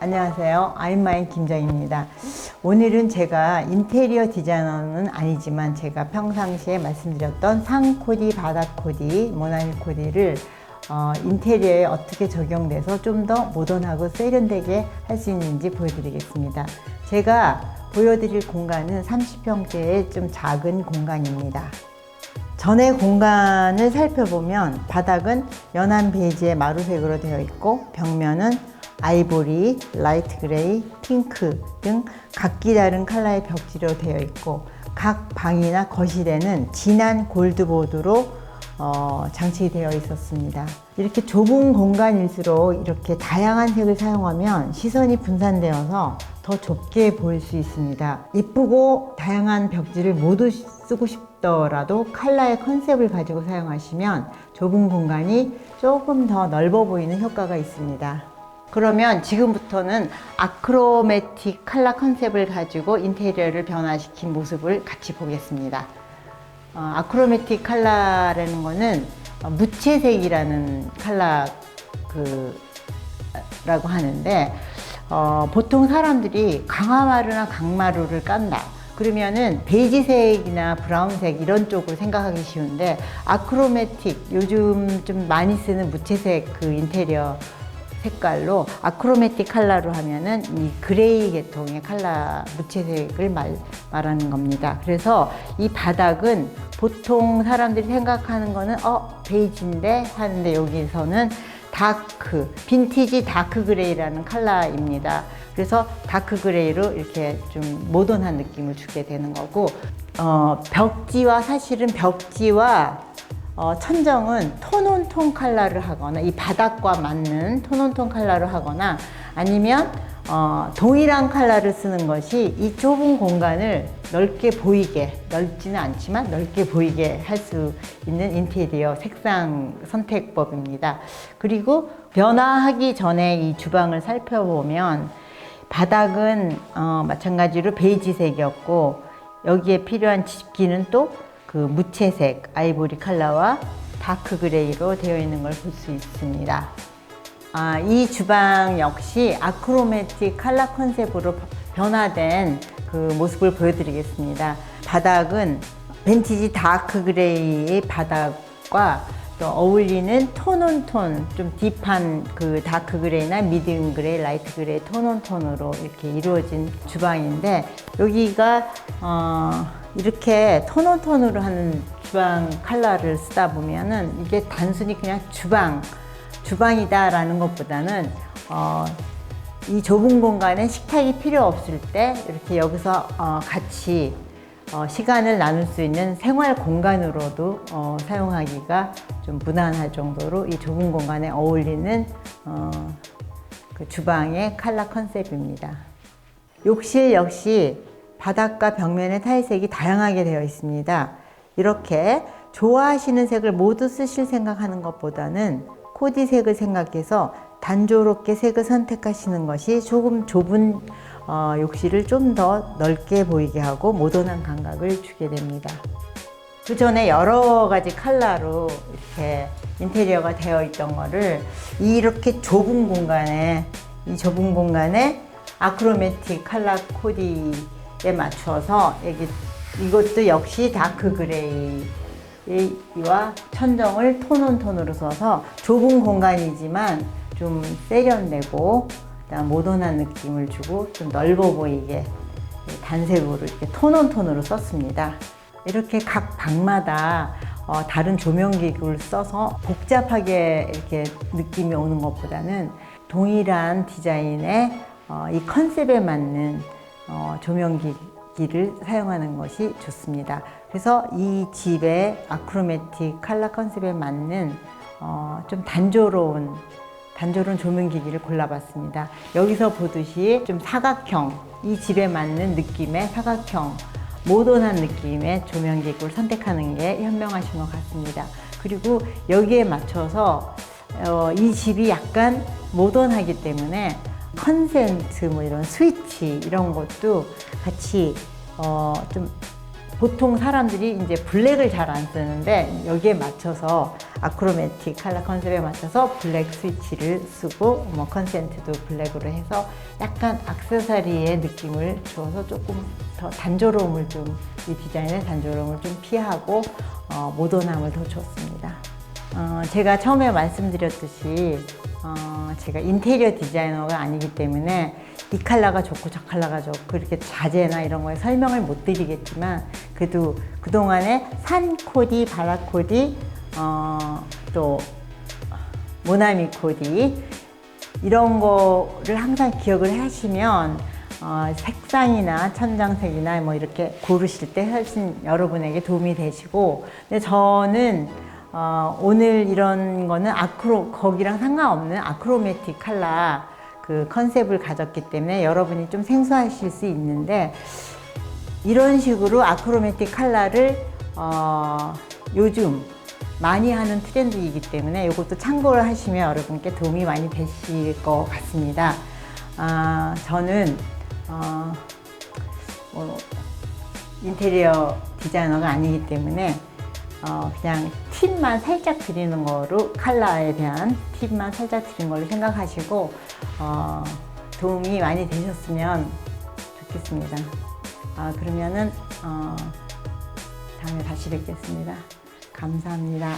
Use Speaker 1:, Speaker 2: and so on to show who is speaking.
Speaker 1: 안녕하세요. 아임마인 김정입니다. 오늘은 제가 인테리어 디자이너는 아니지만 제가 평상시에 말씀드렸던 상코디, 바닥코디, 모나미 코디를 어, 인테리어에 어떻게 적용돼서 좀 더 모던하고 세련되게 할 수 있는지 보여드리겠습니다. 제가 보여드릴 공간은 30평대의 좀 작은 공간입니다. 전의 공간을 살펴보면 바닥은 연한 베이지의 마루색으로 되어 있고 벽면은 아이보리, 라이트 그레이, 핑크 등 각기 다른 컬러의 벽지로 되어 있고 각 방이나 거실에는 진한 골드보드로 어, 장치되어 있었습니다. 이렇게 좁은 공간일수록 이렇게 다양한 색을 사용하면 시선이 분산되어서 더 좁게 보일 수 있습니다. 예쁘고 다양한 벽지를 모두 쓰고 싶 더라도 컬러의 컨셉을 가지고 사용하시면 좁은 공간이 조금 더 넓어 보이는 효과가 있습니다. 그러면 지금부터는 아크로매틱 컬러 컨셉을 가지고 인테리어를 변화시킨 모습을 같이 보겠습니다. 어, 아크로매틱 컬러라는 거는 어, 무채색이라는 컬러 그 라고 하는데 어, 보통 사람들이 강화마루나 강마루를 깐다. 그러면은 베이지색이나 브라운색 이런 쪽을 생각하기 쉬운데 아크로매틱 요즘 좀 많이 쓰는 무채색 그 인테리어 색깔로 아크로매틱 컬러로 하면은 이 그레이 계통의 컬러 무채색을 말, 말하는 겁니다. 그래서 이 바닥은 보통 사람들이 생각하는 거는 어 베이지인데 하는데 여기서는 다크 빈티지 다크 그레이라는 컬러입니다. 그래서 다크 그레이로 이렇게 좀 모던한 느낌을 주게 되는 거고 어, 벽지와 사실은 벽지와 어, 천정은 톤온톤 컬러를 하거나 이 바닥과 맞는 톤온톤 컬러를 하거나 아니면 어, 동일한 컬러를 쓰는 것이 이 좁은 공간을 넓게 보이게 넓지는 않지만 넓게 보이게 할 수 있는 인테리어 색상 선택법입니다. 그리고 변화하기 전에 이 주방을 살펴보면 바닥은 어, 마찬가지로 베이지색이었고 여기에 필요한 집기는 또 그 무채색 아이보리 컬러와 다크 그레이로 되어 있는 걸 볼 수 있습니다. 아, 이 주방 역시 아크로매틱 컬러 컨셉으로 변화된 그 모습을 보여드리겠습니다. 바닥은 벤티지 다크 그레이의 바닥과 또 어울리는 톤온톤 좀 딥한 그 다크 그레이나 미디움 그레이, 라이트 그레이 톤온톤으로 이렇게 이루어진 주방인데 여기가 어 이렇게 톤온톤으로 하는 주방 컬러를 쓰다 보면은 이게 단순히 그냥 주방 주방이다라는 것보다는 어, 이 좁은 공간에 식탁이 필요 없을 때 이렇게 여기서 어, 같이 어, 시간을 나눌 수 있는 생활 공간으로도 어, 사용하기가 좀 무난할 정도로 이 좁은 공간에 어울리는 어, 그 주방의 컬러 컨셉입니다. 욕실 역시 바닥과 벽면의 타일색이 다양하게 되어 있습니다. 이렇게 좋아하시는 색을 모두 쓰실 생각하는 것보다는 코디 색을 생각해서 단조롭게 색을 선택하시는 것이 조금 좁은 어, 욕실을 좀 더 넓게 보이게 하고 모던한 감각을 주게 됩니다. 그 전에 여러 가지 컬러로 이렇게 인테리어가 되어 있던 거를 이렇게 좁은 공간에 이 좁은 공간에 아크로매틱 컬러 코디 에 맞춰서 여기 이것도 역시 다크 그레이와 천정을 톤온 톤으로 써서 좁은 공간이지만 좀 세련되고 모던한 느낌을 주고 좀 넓어 보이게 단색으로 이렇게 톤온 톤으로 썼습니다. 이렇게 각 방마다 어, 다른 조명 기구를 써서 복잡하게 이렇게 느낌이 오는 것보다는 동일한 디자인의 어, 이 컨셉에 맞는 어, 조명기기를 사용하는 것이 좋습니다. 그래서 이 집의 아크로매틱 컬러 컨셉에 맞는 어, 좀 단조로운 단조로운 조명기기를 골라봤습니다. 여기서 보듯이 좀 사각형, 이 집에 맞는 느낌의 사각형, 모던한 느낌의 조명기구를 선택하는 게 현명하신 것 같습니다. 그리고 여기에 맞춰서 어, 이 집이 약간 모던하기 때문에 컨센트 뭐 이런 스위치 이런 것도 같이 어, 좀 보통 사람들이 이제 블랙을 잘 안 쓰는데 여기에 맞춰서 아크로매틱 컬러 컨셉에 맞춰서 블랙 스위치를 쓰고 뭐 컨센트도 블랙으로 해서 약간 악세사리의 느낌을 줘서 조금 더 단조로움을 좀 이 디자인의 단조로움을 좀 피하고 어, 모던함을 더 줬습니다. 어, 제가 처음에 말씀드렸듯이 어, 제가 인테리어 디자이너가 아니기 때문에 이 컬러가 좋고 저 컬러가 좋고 그렇게 자재나 이런 거에 설명을 못 드리겠지만 그래도 그동안에 산 코디, 바라 코디, 어, 또 모나미 코디 이런 거를 항상 기억을 하시면 어, 색상이나 천장색이나 뭐 이렇게 고르실 때 훨씬 여러분에게 도움이 되시고 근데 저는 어, 오늘 이런 거는 아크로 거기랑 상관없는 아크로매틱 컬러 그 컨셉을 가졌기 때문에 여러분이 좀 생소하실 수 있는데 이런 식으로 아크로매틱 컬러를 어, 요즘 많이 하는 트렌드이기 때문에 이것도 참고를 하시면 여러분께 도움이 많이 되실 것 같습니다. 아, 저는 어, 뭐, 인테리어 디자이너가 아니기 때문에 어, 그냥 팁만 살짝 드리는 거로 컬러에 대한 팁만 살짝 드린 걸로 생각하시고 어, 도움이 많이 되셨으면 좋겠습니다. 아, 그러면은 어, 다음에 다시 뵙겠습니다. 감사합니다.